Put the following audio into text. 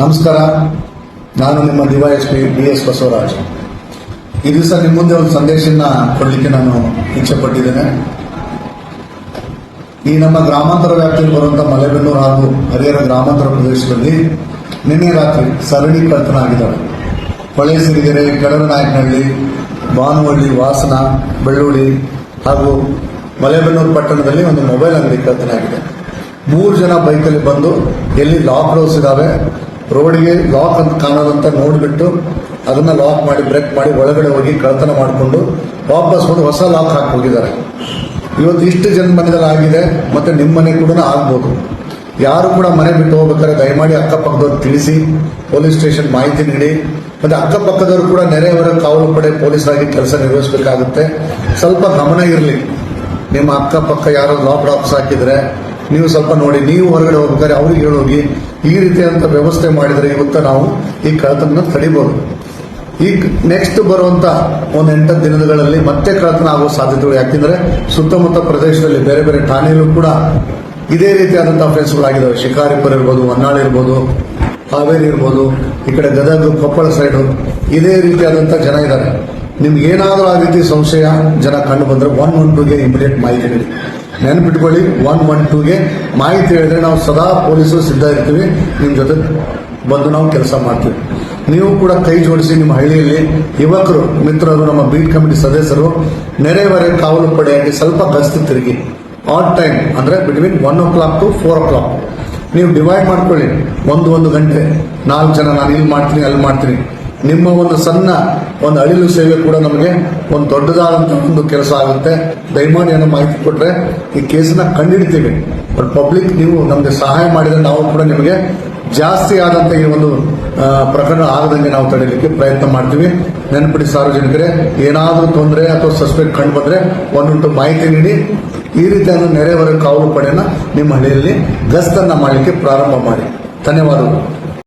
ನಮಸ್ಕಾರ. ನಾನು ನಿಮ್ಮ ಡಿವೈಎಸ್ಪಿ ಬಿ ಎಸ್ ಬಸವರಾಜ್. ಈ ದಿವಸ ನಿಮ್ಮ ಮುಂದೆ ಒಂದು ಸಂದೇಶನ ಕೊಡಲಿಕ್ಕೆ ನಾನು ಇಚ್ಛೆ ಪಟ್ಟಿದ್ದೇನೆ ಈ ನಮ್ಮ ಗ್ರಾಮಾಂತರ ವ್ಯಾಪ್ತಿಯಲ್ಲಿ ಬರುವಂತಹ ಮಲೆಬೆನ್ನೂರು ಹಾಗೂ ಹರಿಹರ ಗ್ರಾಮಾಂತರ ಪ್ರದೇಶದಲ್ಲಿ ನಿನ್ನೆ ರಾತ್ರಿ ಸರಣಿ ಕಳ್ತನ ಆಗಿದ್ದಾವೆ ಹೊಳೆ ಸಿರಿಗೆರೆ ಕೆಳರನಾಯಕನಹಳ್ಳಿ ಭಾನುವಳ್ಳಿ ವಾಸನ ಬೆಳ್ಳುಳ್ಳಿ ಹಾಗೂ ಮಲೆಬೆನ್ನೂರು ಪಟ್ಟಣದಲ್ಲಿ ಒಂದು ಮೊಬೈಲ್ ಅಂಗಡಿ ಕಳ್ತನ ಆಗಿದೆ. ಮೂರು ಜನ ಬೈಕಲ್ಲಿ ಬಂದು ಎಲ್ಲಿ ಲಾಕ್ ಡೌಸ್ ಇದಾವೆ ರೋಡ್ಗೆ ಲಾಕ್ ಅಂತ ಕಾಣೋದಂತ ನೋಡಿಬಿಟ್ಟು ಅದನ್ನ ಲಾಕ್ ಮಾಡಿ ಬ್ರೇಕ್ ಮಾಡಿ ಒಳಗಡೆ ಹೋಗಿ ಕಳ್ತನ ಮಾಡಿಕೊಂಡು ವಾಪಸ್ ಬಂದು ಹೊಸ ಲಾಕ್ ಹಾಕಿ ಹೋಗಿದ್ದಾರೆ. ಇವತ್ತು ಇಷ್ಟು ಜನ ಮನೆಯಲ್ಲಿ ಆಗಿದೆ, ಮತ್ತೆ ನಿಮ್ಮ ಮನೆ ಕೂಡ ಆಗ್ಬೋದು. ಯಾರು ಕೂಡ ಮನೆ ಬಿಟ್ಟು ಹೋಗ್ಬೇಕಾದ್ರೆ ದಯಮಾಡಿ ಅಕ್ಕಪಕ್ಕದವ್ರು ತಿಳಿಸಿ, ಪೊಲೀಸ್ ಸ್ಟೇಷನ್ ಮಾಹಿತಿ ನೀಡಿ. ಮತ್ತೆ ಅಕ್ಕಪಕ್ಕದವರು ಕೂಡ ನೆರೆಯವರ ಕಾವಲು ಪಡೆ ಪೊಲೀಸರಾಗಿ ಕೆಲಸ ನಿರ್ವಹಿಸಬೇಕಾಗುತ್ತೆ. ಸ್ವಲ್ಪ ಗಮನ ಇರಲಿ. ನಿಮ್ಮ ಅಕ್ಕಪಕ್ಕ ಯಾರು ಲಾಕ್ ಡಾಕ್ಸ್ ಹಾಕಿದ್ರೆ ನೀವು ಸ್ವಲ್ಪ ನೋಡಿ, ನೀವು ಹೊರಗಡೆ ಹೋಗ್ಬೇಕಾದ್ರೆ ಅವ್ರಿಗೆ ಹೇಳೋಗಿ ಈ ರೀತಿಯಾದಂಥ ವ್ಯವಸ್ಥೆ ಮಾಡಿದರೆ ಇವತ್ತು ನಾವು ಈ ಕಳ್ಳತನ ತಡಿಬಹುದು ಈ ನೆಕ್ಸ್ಟ್ ಬರುವಂತ ಒಂದು ಎಂಟು ದಿನಗಳಲ್ಲಿ ಮತ್ತೆ ಕಳ್ಳತನ ಆಗುವ ಸಾಧ್ಯತೆಗಳು ಯಾಕೆಂದ್ರೆ ಸುತ್ತಮುತ್ತ ಪ್ರದೇಶದಲ್ಲಿ ಬೇರೆ ಬೇರೆ ಠಾಣೆಯಲ್ಲೂ ಕೂಡ ಇದೇ ರೀತಿಯಾದಂತಹ ಅಫೆನ್ಸ್ಗಳಾಗಿದ್ದಾವೆ ಶಿಕಾರಿಪುರ ಇರ್ಬೋದು, ಹೊನ್ನಾಳಿ ಇರ್ಬೋದು, ಹಾವೇರಿ ಇರ್ಬೋದು, ಈ ಕಡೆ ಗದಗ, ಕೊಪ್ಪಳ ಸೈಡು ಇದೇ ರೀತಿಯಾದಂಥ ಜನ ಇದ್ದಾರೆ ನಿಮ್ಗೆ ಏನಾದರೂ ಆ ರೀತಿ ಸಂಶಯ, ಜನ ಕಂಡು ಬಂದರೆ ಒನ್ ಒನ್ ಟೂಗೆ ಇಮಿಡಿಯೇಟ್ ಮಾಹಿತಿ ನೀಡಿ. ನೆನ್ಪಿಟ್ಕೊಳ್ಳಿ ಒನ್ ಒನ್ ಟೂಗೆ ಮಾಹಿತಿ ಹೇಳಿದ್ರೆ ನಾವು ಸದಾ ಪೊಲೀಸರು ಸಿದ್ಧ ಇರ್ತೀವಿ ನಿಮ್ಮ ಜೊತೆ ಬಂದು ನಾವು ಕೆಲಸ ಮಾಡ್ತೀವಿ. ನೀವು ಕೂಡ ಕೈ ಜೋಡಿಸಿ ನಿಮ್ಮ ಹಳ್ಳಿಯಲ್ಲಿ ಯುವಕರು, ಮಿತ್ರರು, ನಮ್ಮ ಬೀಟ್ ಕಮಿಟಿ ಸದಸ್ಯರು, ನೆರೆಹೊರೆ ಕಾವಲು ಪಡೆಯಾಗಿ ಸ್ವಲ್ಪ ಗಸ್ತು ತಿರುಗಿ. ಆಟ್ ಟೈಮ್ ಅಂದರೆ between one o'clock to four o'clock ನೀವು ಡಿವೈಡ್ ಮಾಡ್ಕೊಳ್ಳಿ, ಒಂದು ಒಂದು ಗಂಟೆ. ನಾಲ್ಕು ಜನ ನಾನು ಇಲ್ಲಿ ಮಾಡ್ತೀನಿ, ಅಲ್ಲಿ ಮಾಡ್ತೀನಿ. ನಿಮ್ಮ ಒಂದು ಸಣ್ಣ ಒಂದು ಅಳಿಲು ಸೇವೆ ಕೂಡ ನಮಗೆ ಒಂದು ದೊಡ್ಡದಾದಂತ ಒಂದು ಕೆಲಸ ಆಗುತ್ತೆ. ದಯಮಾಡಿ ಏನೋ ಮಾಹಿತಿ ಕೊಟ್ಟರೆ ಈ ಕೇಸನ್ನ ಕಂಡಿಡ್ತೀವಿ ಬಟ್ ಪಬ್ಲಿಕ್ ನೀವು ನಮಗೆ ಸಹಾಯ ಮಾಡಿದ್ರೆ ನಾವು ಕೂಡ ನಿಮಗೆ ಜಾಸ್ತಿ ಆದಂತ ಈ ಒಂದು ಪ್ರಕರಣ ಆಗದಂಗೆ ನಾವು ತಡೆಯಲಿಕ್ಕೆ ಪ್ರಯತ್ನ ಮಾಡ್ತೀವಿ. ನೆನಪಿಡಿ ಸಾರ್ವಜನಿಕರೇ, ಏನಾದರೂ ತೊಂದರೆ ಅಥವಾ ಸಸ್ಪೆಕ್ಟ್ ಕಂಡು ಬಂದ್ರೆ ಒಂದುಂಟು ಮಾಹಿತಿ ನೀಡಿ. ಈ ರೀತಿಯಾದ ನೆರೆಹೊರೆ ಕಾವಲು ಪಡೆಯನ್ನು ನಿಮ್ಮ ಹಳ್ಳಿಯಲ್ಲಿ ಗಸ್ತನ್ನು ಮಾಡಲಿಕ್ಕೆ ಪ್ರಾರಂಭ ಮಾಡಿ. ಧನ್ಯವಾದಗಳು.